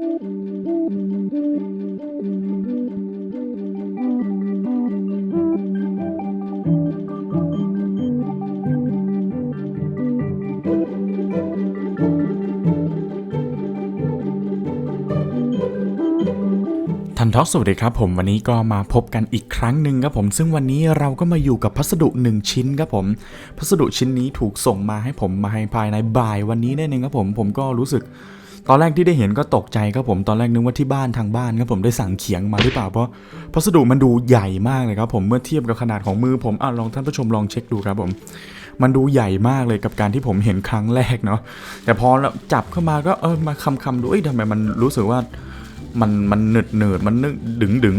ทันท็อกสวัสดีครับผมวันนี้ก็มาพบกันอีกครั้งหนึ่งครับผม ซึ่งวันนี้เราก็มาอยู่กับพัสดุ 1 ชิ้นครับผมพัสดุชิ้นนี้ถูกส่งมาให้ผมมาให้ภายในบ่ายวันนี้แน่นเองครับผมผมก็รู้สึก ตอนแรกที่ได้เห็นก็ตกใจครับผมตอนแรกนึกว่าที่บ้านทางบ้านครับผมได้สั่งเขียงมาหรือเปล่าเพราะพัสดุมันดูใหญ่มากเลยครับผมเมื่อเทียบกับขนาดของมือผมอะลองท่านผู้ชมลองเช็คดูครับผม มันดูใหญ่มากเลยกับการที่ผมเห็นครั้งแรกเนาะแต่พอจับเข้ามาก็เออมาคำคำดูเอ้ยทำไมมันรู้สึกว่ามันมันหนืดหนืดมันนึกดึงดึง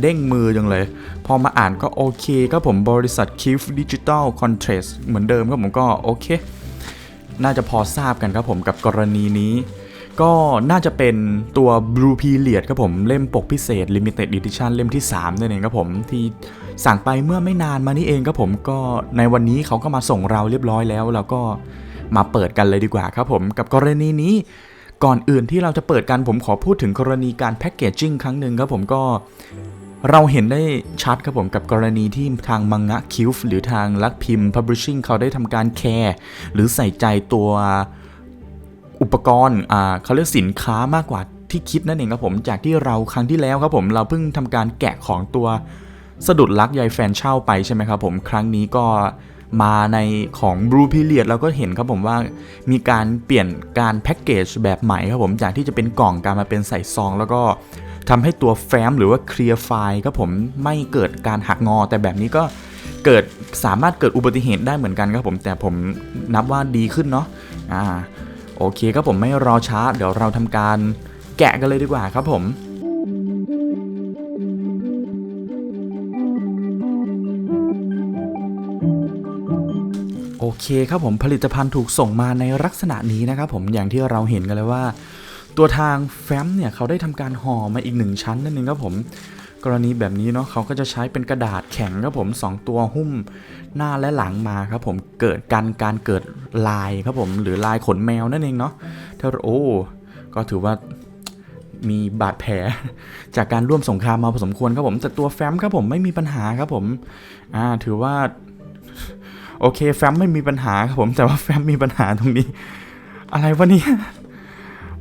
เด้งมือจังเลย พอมาอ่านก็โอเคครับผมบริษัท k i f Digital Contrast เหมือนเดิมครับผมก็โอเค น่าจะพอทราบกันครับผมกับกรณีนี้ ก็น่าจะเป็นตัว Blue Period ครับผมเล่มปกพิเศษ Limited Edition เล่มที่ 3 นั่นเองครับผมที่สั่งไปเมื่อไม่นานมานี้เองครับผมก็ในวันนี้เขาก็มาส่งเราเรียบร้อยแล้วแล้วก็มาเปิดกันเลยดีกว่าครับผมกับกรณีนี้ ก่อนอื่นที่เราจะเปิดกันผมขอพูดถึงกรณีการแพ็กเกจจิ้งครั้งหนึ่งครับผมก็เราเห็นได้ชัดครับผมกับกรณีที่ทางมังงะคิวฟหรือทางลักพิมพ์ Publishing เขาได้ทำการแคร์หรือใส่ใจตัว อุปกรณ์เขาเรียกสินค้ามากกว่าที่คิดนั่นเองครับผมจากที่เราครั้งที่แล้วครับผมเราเพิ่งทำการแกะของตัวสะดุดรักยายแฟนเช่าไปใช่ไหมครับผมครั้งนี้ก็มาในของ Blue Period เราก็เห็นครับผมว่ามีการเปลี่ยนการแพ็กเกจแบบใหม่ครับผมจากที่จะเป็นกล่องการมาเป็นใส่ซอง แล้วก็ทำให้ตัวแฟ้มหรือว่าเคลียร์ไฟล์ครับผมไม่เกิดการหักงอ แต่แบบนี้ก็เกิดสามารถเกิดอุบัติเหตุได้เหมือนกันครับผมแต่ผมนับว่าดีขึ้นเนาะอ่า โอเคครับผมไม่รอช้า เดี๋ยวเราทำการแกะกันเลยดีกว่าครับผมโอเคครับผมผลิตภัณฑ์ถูกส่งมาในลักษณะนี้นะครับผมอย่างที่เราเห็นกันเลยว่า ตัวทางแฟ้มเนี่ยเขาได้ทำการห่อมาอีกหนึ่งชั้นนั่นเองครับผม กรณีแบบนี้เนาะเขาก็จะใช้เป็นกระดาษแข็งครับผมสองตัวหุ้มหน้าและหลังมาครับผมเกิดการการเกิดลายครับผมหรือลายขนแมวนั่นเองเนาะถ้าโอ้ก็ถือว่ามีบาดแผลจากการร่วมสงครามมาพอสมควรครับผม แต่ตัวแฟ้มครับผมไม่มีปัญหาครับผมอ่าถือว่า โอเคแฟ้มไม่มีปัญหาครับผมแต่ว่าแฟ้มมีปัญหาตรงนี้ อะไรวะเนี่ย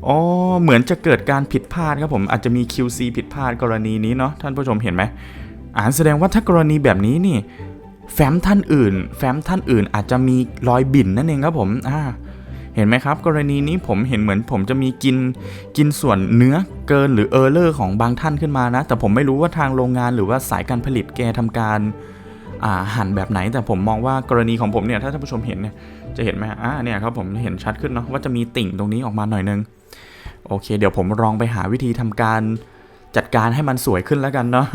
อ๋อเหมือนจะเกิดการผิดพลาดครับผมอาจจะมี QC ผิดพลาดกรณีนี้เนาะท่านผู้ชมเห็นไหมอ่านแสดงว่าถ้ากรณีแบบนี้นี่ แฟ้มท่านอื่น แฟ้มท่านอื่นอาจจะมีรอยบิ่นนั่นเองครับผมอ่าเห็นไหมครับ กรณีนี้ผมเห็นเหมือนผมจะมีกินกินส่วนเนื้อเกินหรือเออร์เลอร์ของบางท่านขึ้นมานะ แต่ผมไม่รู้ว่าทางโรงงานหรือว่าสายการผลิตแกทำการอ่าหั่นแบบไหน แต่ผมมองว่ากรณีของผมเนี่ยถ้าท่านผู้ชมเห็นเนี่ยจะเห็นไหมอ่าเนี่ยครับผมเห็นชัดขึ้นเนาะว่าจะมีติ่งตรงนี้ออกมาหน่อยนึง โอเค เดี๋ยวผมลองไปหาวิธีทำการจัดการให้มันสวยขึ้นแล้วกันเนาะ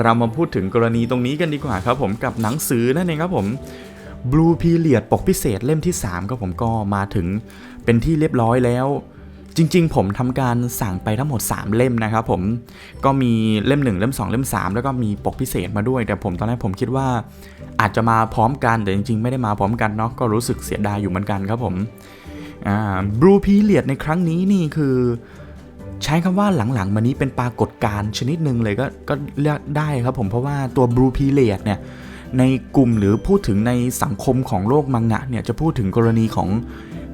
เรามาพูดถึงกรณีตรงนี้กันดีกว่าครับผมกับหนังสือนั่นเองครับผม Blue Period ปกพิเศษเล่มที่ 3 ก็ผมก็มาถึงเป็นที่เรียบร้อยแล้ว จริง ๆ ผมทำการสั่งไปทั้งหมด 3 เล่มนะครับผม ก็มีเล่ม 1 เล่ม 2 เล่ม 3 แล้วก็มีปกพิเศษมาด้วย แต่ผมตอนแรกผมคิดว่า อาจจะมาพร้อมกันแต่จริง ๆ ไม่ได้มาพร้อมกันเนาะก็รู้สึกเสียดายอยู่เหมือนกันครับผม อ่า Blue Period ในครั้งนี้นี่คือ ใช้คำว่าหลังๆ มานี้เป็นปรากฏการณ์ชนิดหนึ่งเลยก็ก็เรียกได้ครับผมเพราะว่าตัว Blue Period เนี่ยในกลุ่มหรือพูดถึงในสังคมของโลกมังงะเนี่ยจะพูดถึงกรณีของ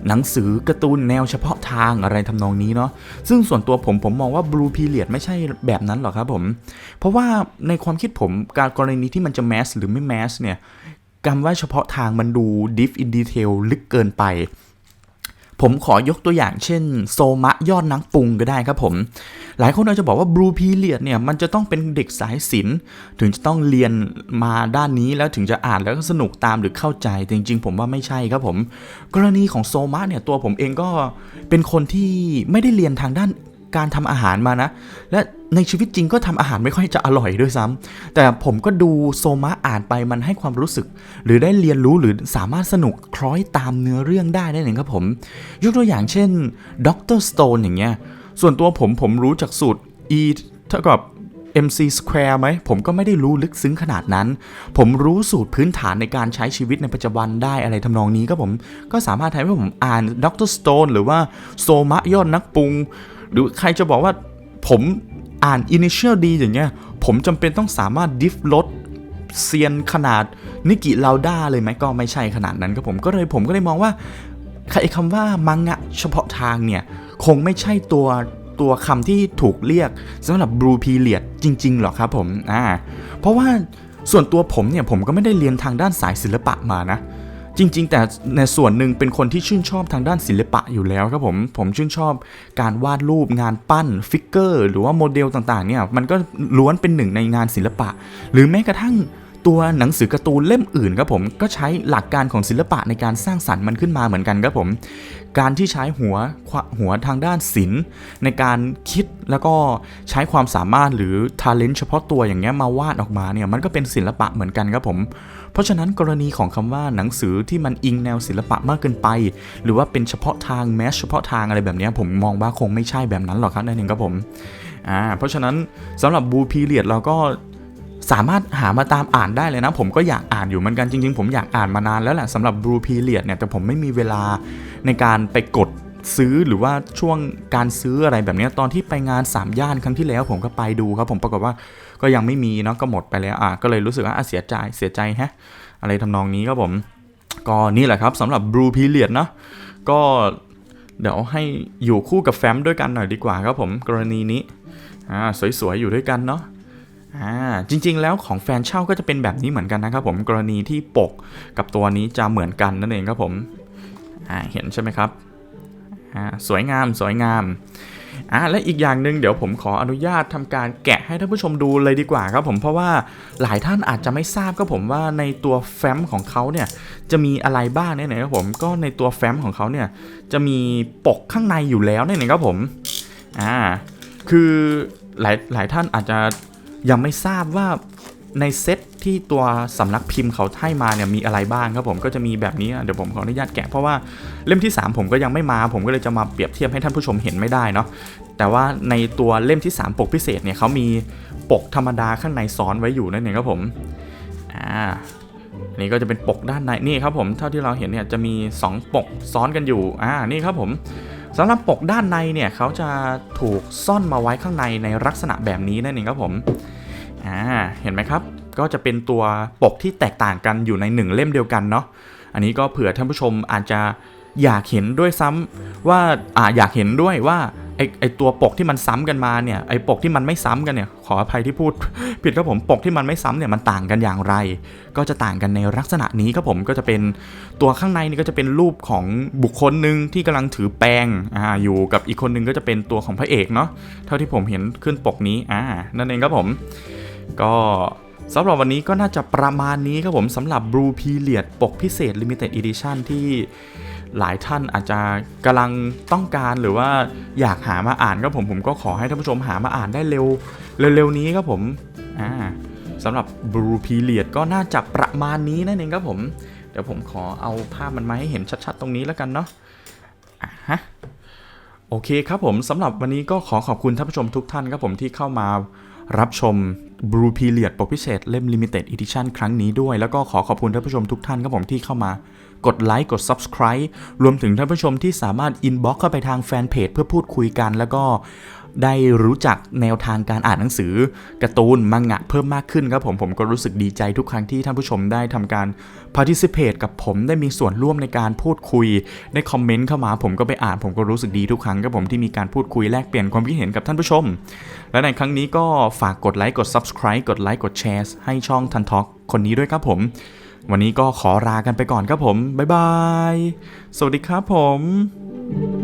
หนังสือการ์ตูนแนวเฉพาะทางอะไรทำนองนี้เนาะซึ่งส่วนตัวผมผมมองว่า Blue Period ไม่ใช่แบบนั้นหรอกครับผม เพราะว่าในความคิดผมการกรณีที่มันจะแมสหรือไม่แมสเนี่ยคำว่าเฉพาะทางมันดู diff in detail ลึกเกินไป ผมขอยกตัวอย่างเช่น โซมะยอดนังปุงก็ได้ครับผม หลายคนอาจจะบอกว่าบลูพีเลียดเนี่ยมันจะต้องเป็นเด็กสายศิลป์ถึงจะต้องเรียนมาด้านนี้แล้วถึงจะอ่านแล้วก็สนุกตามหรือเข้าใจแต่จริงๆ ผมว่าไม่ใช่ครับผม กรณีของโซมะเนี่ยตัวผมเองก็เป็นคนที่ไม่ได้เรียนทางด้าน การทำอาหารมานะ และในชีวิตจริงก็ทำอาหารไม่ค่อยจะอร่อยด้วยซ้ำแต่ผมก็ดูโซมะอ่านไปมันให้ความรู้สึก หรือได้เรียนรู้หรือสามารถสนุกคล้อยตามเนื้อเรื่องได้นั่นเองครับผม ยกตัวอย่างเช่นด็อกเตอร์สโตนอย่างเงี้ย ส่วนตัวผมผมรู้จากสูตร e เท่ากับ mc square ไหม ผมก็ไม่ได้รู้ลึกซึ้งขนาดนั้น ผมรู้สูตรพื้นฐานในการใช้ชีวิตในปัจจุบันได้อะไรทำนองนี้ก็ผมก็สามารถทำให้ผมอ่านด็อกเตอร์สโตนหรือว่าโซมะยอดนักปรุง หรือใครจะบอกว่าผมอ่าน Initial D อย่างเงี้ย ผมจำเป็นต้องสามารถดิฟลดเซียนขนาดนิกิลาวด้าเลยไหมก็ไม่ใช่ขนาดนั้นครับผมก็เลยผมก็เลยมองว่าไอ้คำว่ามังงะเฉพาะทางเนี่ย คงไม่ใช่ตัวตัวคำที่ถูกเรียกสำหรับบลูพีเลียดจริง ๆ หรอกครับผมอ่าเพราะว่าส่วนตัวผมเนี่ยผมก็ไม่ได้เรียนทางด้านสายศิลปะมานะ จริง ๆ แต่ในส่วนหนึ่งเป็นคนที่ชื่นชอบทางด้านศิลปะอยู่แล้วครับผม ผมชื่นชอบการวาดรูปงานปั้นฟิกเกอร์ หรือว่าโมเดลต่างๆเนี่ยมันก็ล้วนเป็นหนึ่งในงานศิลปะ หรือแม้กระทั่งตัวหนังสือการ์ตูนเล่มอื่นครับผมก็ใช้หลักการของศิลปะในการสร้างสรรค์มันขึ้นมาเหมือนกันครับผม การที่ใช้หัวหัวทางด้านศิลป์ในการคิดแล้วก็ใช้ความสามารถหรือ talent เฉพาะตัวอย่างเงี้ยมาวาดออกมาเนี่ยมันก็เป็นศิลปะเหมือนกันครับผม เพราะฉะนั้นกรณีของคำว่าหนังสือที่มันอิงแนวศิลปะมากเกินไป หรือว่าเป็นเฉพาะทางแมสเฉพาะทางอะไรแบบเนี้ยผมมองว่าคงไม่ใช่แบบนั้นหรอกครับนั่นเองครับผมอ่าเพราะฉะนั้นสำหรับบูพีเลียดเราก็ สามารถหามาตามอ่านได้เลยนะ ผมก็อยากอ่านอยู่เหมือนกันจริง ๆ ผมอยากอ่านมานานแล้วแหละสำหรับบลูพีเลียดเนี่ยแต่ผมไม่มีเวลาในการไปกดซื้อหรือว่าช่วงการซื้ออะไรแบบนี้ตอนที่ไปงาน3ย่านครั้งที่แล้ว ผมก็ไปดูครับผมปรากฏว่าก็ยังไม่มีเนาะก็หมดไปแล้วอะก็เลยรู้สึกว่าเสียใจเสียใจฮะอะไรทำนองนี้ครับผมก็นี่แหละครับสำหรับบลูพีเลียดเนาะก็เดี๋ยวให้อยู่คู่กับแฟ้มด้วยกันหน่อยดีกว่าครับผมกรณีนี้อ่าสวยๆอยู่ด้วยกันเนาะ อ่าจริงๆแล้วของแฟนเช่าก็จะเป็นแบบนี้เหมือนกันนะครับผมกรณีที่ปกกับตัวนี้จะเหมือนกันนั่นเองครับผมอ่าเห็นใช่ไหมครับอ่าสวยงามสวยงามอ่าและอีกอย่างหนึ่งเดี๋ยวผมขออนุญาตทำการแกะให้ท่านผู้ชมดูเลยดีกว่าครับผมเพราะว่าหลายท่านอาจจะไม่ทราบครับผมว่าในตัวแฟ้มของเขาเนี่ยจะมีอะไรบ้างเนี่ยนะครับผมก็ในตัวแฟ้มของเขาเนี่ยจะมีปกข้างในอยู่แล้วเนี่ยนะครับผมอ่าคือหลายหลายท่านอาจจะ ยังไม่ทราบว่าในเซตที่ตัวสำนักพิมพ์เขาให้มาเนี่ยมีอะไรบ้างครับผมก็จะมีแบบนี้เดี๋ยวผมขออนุญาตแกะเพราะว่าเล่มที่ 3 ผมก็ยังไม่มา ผมก็เลยจะมาเปรียบเทียบให้ท่านผู้ชมเห็นไม่ได้เนาะแต่ว่าในตัวเล่มที่ 3 ปกพิเศษเนี่ยเขามีปกธรรมดาข้างในซ้อนไว้อยู่นั่นเองครับผมอ่านนี้ก็จะเป็นปกด้านในนี่ครับผมเท่าที่เราเห็นเนี่ยจะมี 2 ปกซ้อนกันอยู่อ่านี่ครับผม สำหรับปกด้านในเนี่ยเขาจะถูกซ่อนมาไว้ข้างในในลักษณะแบบนี้นั่นเองครับผมอ่าเห็นไหมครับ ก็จะเป็นตัวปกที่แตกต่างกันอยู่ในหนึ่งเล่มเดียวกันเนาะอันนี้ก็เผื่อท่านผู้ชมอาจจะอยากเห็นด้วยซ้ำว่าอ่าอยากเห็นด้วยว่า ไอไอตัวปกที่มันซ้ำกันมาเนี่ยไอปกที่มันไม่ซ้ำกันเนี่ยขออภัยที่พูดผิดครับผมปกที่มันไม่ซ้ำเนี่ยมันต่างกันอย่างไร ก็จะต่างกันในลักษณะนี้ครับผมก็จะเป็นตัวข้างในนี่ก็จะเป็นรูปของบุคคลหนึ่งที่กำลังถือแปรงอ่าอยู่กับอีกคนหนึงก็จะเป็นตัวของพระเอกเนาะเท่าที่ผมเห็นขึ้นปกนี้อ่านั่นเองครับผม ก็สำหรับวันนี้ก็น่าจะประมาณนี้ครับผมสำหรับ Blue Period ปกพิเศษ Limited Edition ที่ หลายท่านอาจจะกำลังต้องการหรือว่าอยากหามาอ่านครับผมผมก็ขอให้ท่านผู้ชมหามาอ่านได้เร็วเร็วๆนี้ครับผมอ่าสำหรับ Blue Period ก็น่าจะประมาณนี้นั่นเองครับผมเดี๋ยวผมขอเอาภาพมันมาให้เห็นชัดๆ ตรงนี้แล้วกันเนาะอะฮะโอเคครับผมสำหรับวันนี้ก็ขอขอบคุณท่านผู้ชมทุกท่านครับผมที่เข้ามารับชม Blue Period ปกพิเศษเล่ม Limited Edition ครั้งนี้ด้วย แล้วก็ขอขอบคุณท่านผู้ชมทุกท่านครับผมที่เข้ามา กดไลค์กด Subscribe รวมถึงท่านผู้ชมที่สามารถ Inbox เข้าไปทางแฟนเพจเพื่อพูดคุยกันแล้วก็ได้รู้จักแนวทางการอ่านหนังสือการ์ตูนมังงะเพิ่มมากขึ้นครับผมผมก็รู้สึกดีใจทุกครั้งที่ท่านผู้ชมได้ทำการ participate กับผมได้มีส่วนร่วมในการพูดคุยได้คอมเมนต์เข้ามาผมก็ไปอ่านผมก็รู้สึกดีทุกครั้งครับผมที่มีการพูดคุยแลกเปลี่ยนความคิดเห็นกับท่านผู้ชม และในครั้งนี้ก็ฝากกดไลค์กด subscribe กดไลค์กดแชร์ให้ช่องทันทอกคนนี้ด้วยครับผม วันนี้ก็ขอลากันไปก่อนครับผม บ๊ายบาย สวัสดีครับผม